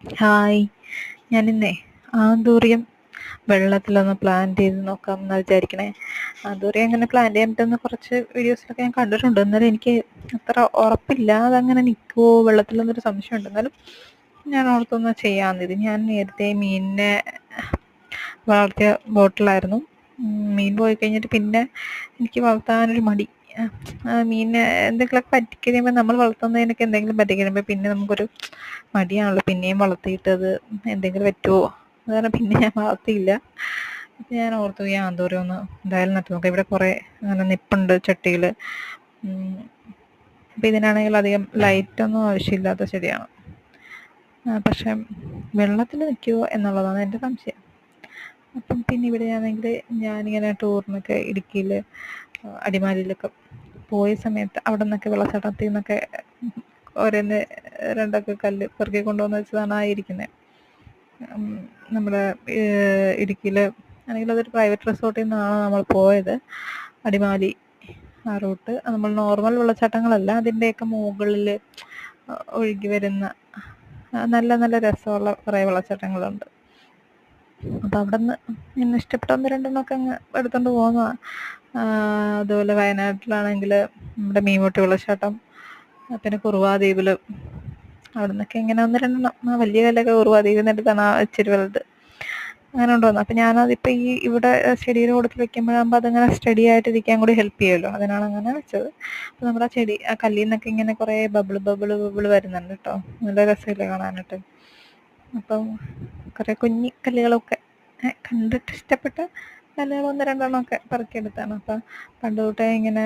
Hi. ഞാനിന്നേ anthurium വെള്ളത്തിലൊന്ന് plant ചെയ്ത് നോക്കാം എന്ന് വിചാരിക്കണേ. ആന്തൂറിയം അങ്ങനെ പ്ലാന്റ് ചെയ്യാൻ പറ്റുന്ന കുറച്ച് വീഡിയോസിലൊക്കെ ഞാൻ കണ്ടിട്ടുണ്ട്. എന്നാലും എനിക്ക് അത്ര ഉറപ്പില്ല. അതങ്ങനെ നിൽക്കുമോ വെള്ളത്തിലൊന്നൊരു സംശയമുണ്ട്. എന്നാലും ഞാൻ ഓർത്തൊന്ന് ചെയ്യാമെന്ന് ഇത് ഞാൻ നേരത്തെ മീനിനെ വളർത്തിയ ബോട്ടിലായിരുന്നു മീൻ പോയി കഴിഞ്ഞിട്ട് പിന്നെ എനിക്ക് വളർത്താനൊരു മടി. മീനിനെ എന്തെങ്കിലുമൊക്കെ പറ്റിക്കഴിയുമ്പോൾ നമ്മൾ വളർത്തുന്നതിനൊക്കെ എന്തെങ്കിലും പറ്റിക്കഴിയുമ്പോൾ പിന്നെ നമുക്കൊരു മടിയാണല്ലോ. പിന്നെയും വളർത്തിയിട്ട് അത് എന്തെങ്കിലും പറ്റുമോ അത് കാരണം പിന്നെ ഞാൻ വളർത്തിയില്ല. ഞാൻ ഓർത്തു ഈ ആന്തോരം ഒന്ന് എന്തായാലും നട്ടു നോക്കാം. ഇവിടെ കുറേ അങ്ങനെ നിപ്പുണ്ട് ചട്ടിയിൽ അപ്പം ഇതിനാണെങ്കിൽ അധികം ലൈറ്റൊന്നും ആവശ്യമില്ലാത്ത ചെടിയാണ്. പക്ഷെ വെള്ളത്തിൽ നിൽക്കുമോ എന്നുള്ളതാണ് എന്റെ സംശയം. അപ്പം പിന്നെ ഇവിടെ ആണെങ്കിൽ ഞാനിങ്ങനെ ടൂറിനൊക്കെ ഇടുക്കിയിൽ അടിമാലിയിലൊക്കെ പോയ സമയത്ത് അവിടെ നിന്നൊക്കെ വെള്ളച്ചാട്ടത്തിൽ നിന്നൊക്കെ ഓരോന്ന് രണ്ടൊക്കെ കല്ല് പെറുക്കി കൊണ്ടുവന്ന് വെച്ചതാണ് ആ ഇരിക്കുന്നത് നമ്മുടെ ഇടുക്കിയിൽ ആണെങ്കിൽ അതൊരു പ്രൈവറ്റ് റിസോർട്ടിൽ നിന്നാണ് നമ്മൾ പോയത്. അടിമാലി ആ റൂട്ട്. നമ്മൾ നോർമൽ വെള്ളച്ചാട്ടങ്ങളല്ല അതിന്റെയൊക്കെ മുകളിൽ ഒഴുകി വരുന്ന നല്ല നല്ല രസമുള്ള കുറേ വെള്ളച്ചാട്ടങ്ങളുണ്ട്. അപ്പം അവിടെ നിന്ന് എന്നെ ഇഷ്ടപ്പെട്ട ഒന്ന് രണ്ടെണ്ണമൊക്കെ അങ്ങ് എടുത്തോണ്ട് പോകുന്നതാണ് അതുപോലെ വയനാട്ടിലാണെങ്കിൽ നമ്മുടെ മീൻമുട്ടി വെള്ളച്ചാട്ടം പിന്നെ കുറുവാ ദ്വീപിൽ അവിടെ നിന്നൊക്കെ ഇങ്ങനെ ഒന്ന് രണ്ടെണ്ണം വലിയ കല്ലൊക്കെ കുറുവാ ദ്വീപിൽ നിന്ന് എടുത്താണ് ആ ഇച്ചിരി വലുത്. അങ്ങനെ കൊണ്ടുവന്നു അപ്പം ഞാനതിപ്പോൾ ഈ ഇവിടെ ചെടിയുടെ കൂട്ടത്തിൽ വെക്കുമ്പോഴാകുമ്പോൾ അതങ്ങനെ സ്റ്റഡി ആയിട്ട് ഇരിക്കാൻ കൂടി ഹെൽപ്പ് ചെയ്യുമല്ലോ അതിനാണ് അങ്ങനെ വെച്ചത്. അപ്പോൾ നമ്മുടെ ആ ചെടി ആ കല്ലിൽ നിന്നൊക്കെ ഇങ്ങനെ കുറേ ബബിൾ ബബിൾ ബബിൾ വരുന്നുണ്ട് കേട്ടോ നല്ല രസമില്ല കാണാനായിട്ട്. അപ്പം കുറേ കുഞ്ഞി കല്ലുകളൊക്കെ കണ്ടിട്ട് ഇഷ്ടപ്പെട്ട കല്ലുകൾ ഒന്ന് രണ്ടെണ്ണമൊക്കെ പെറുക്കിയെടുത്താണ്. അപ്പം പണ്ട് തൊട്ടേ ഇങ്ങനെ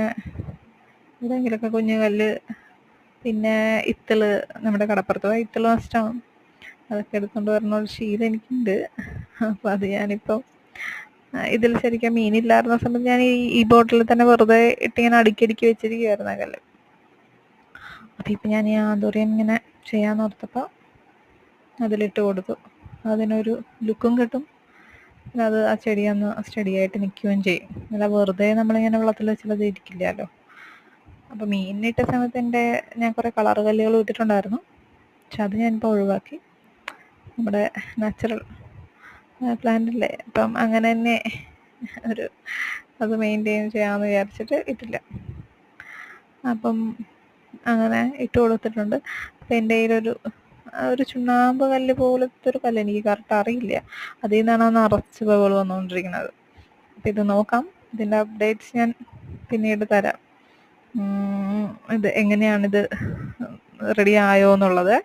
എവിടെയെങ്കിലുമൊക്കെ കുഞ്ഞു കല്ല് പിന്നെ ഇത്തൾ നമ്മുടെ കടപ്പുറത്ത് പോയ ഇത്തിൾ അതൊക്കെ എടുത്തുകൊണ്ട് വരണ ഒരു ശീലം എനിക്കുണ്ട്. അപ്പം അത് ഞാനിപ്പം ഇതിൽ ശരിക്കും മീനില്ലായിരുന്ന സമയത്ത് ഞാൻ ഈ ഈ ബോട്ടിൽ തന്നെ വെറുതെ ഇട്ടിങ്ങനെ അടുക്കിയടുക്കി വെച്ചിരിക്കുകയായിരുന്നു കല്ല്. അപ്പം ഇപ്പം ഞാൻ ഈ ആന്തൂറിയം ഇങ്ങനെ ചെയ്യാൻ ഓർത്തപ്പോൾ അതിലിട്ട് കൊടുത്തു. അതിനൊരു ലുക്കും കിട്ടും. അത് ആ ചെടി ഒന്ന് സ്റ്റഡിയായിട്ട് നിൽക്കുകയും ചെയ്യും. അല്ല വെറുതെ നമ്മളിങ്ങനെ വെള്ളത്തിൽ വെച്ചുള്ളത് ഇരിക്കില്ലല്ലോ. അപ്പോൾ മീനിട്ട സമയത്ത് എന്റെ ഞാൻ കുറേ കളർ കല്ലുകൾ ഇട്ടിട്ടുണ്ടായിരുന്നു. പക്ഷെ അത് ഞാനിപ്പോൾ ഒഴിവാക്കി. നമ്മുടെ നാച്ചുറൽ പ്ലാന്റ് അല്ലേ അപ്പം അങ്ങനെ തന്നെ ഒരു അത് മെയിന്റെയിൻ ചെയ്യാമെന്ന് വിചാരിച്ചിട്ട് ഇട്ടില്ല. അപ്പം അങ്ങനെ ഇട്ട് കൊടുത്തിട്ടുണ്ട്. അപ്പം എന്റെ കയ്യിലൊരു ഒരു ചുണ്ണാമ്പ് കല്ല് പോലത്തെ ഒരു കല്ല് എനിക്ക് കറക്റ്റ് അറിയില്ല. അതിൽ നിന്നാണ് നിറച്ച് ബബിൾ വന്നുകൊണ്ടിരിക്കുന്നത്. അപ്പം ഇത് നോക്കാം. ഇതിന്റെ അപ്ഡേറ്റ്സ് ഞാൻ പിന്നീട് തരാം. ഇത് എങ്ങനെയാണിത് റെഡി ആയോ എന്നുള്ളത്.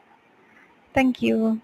Thank you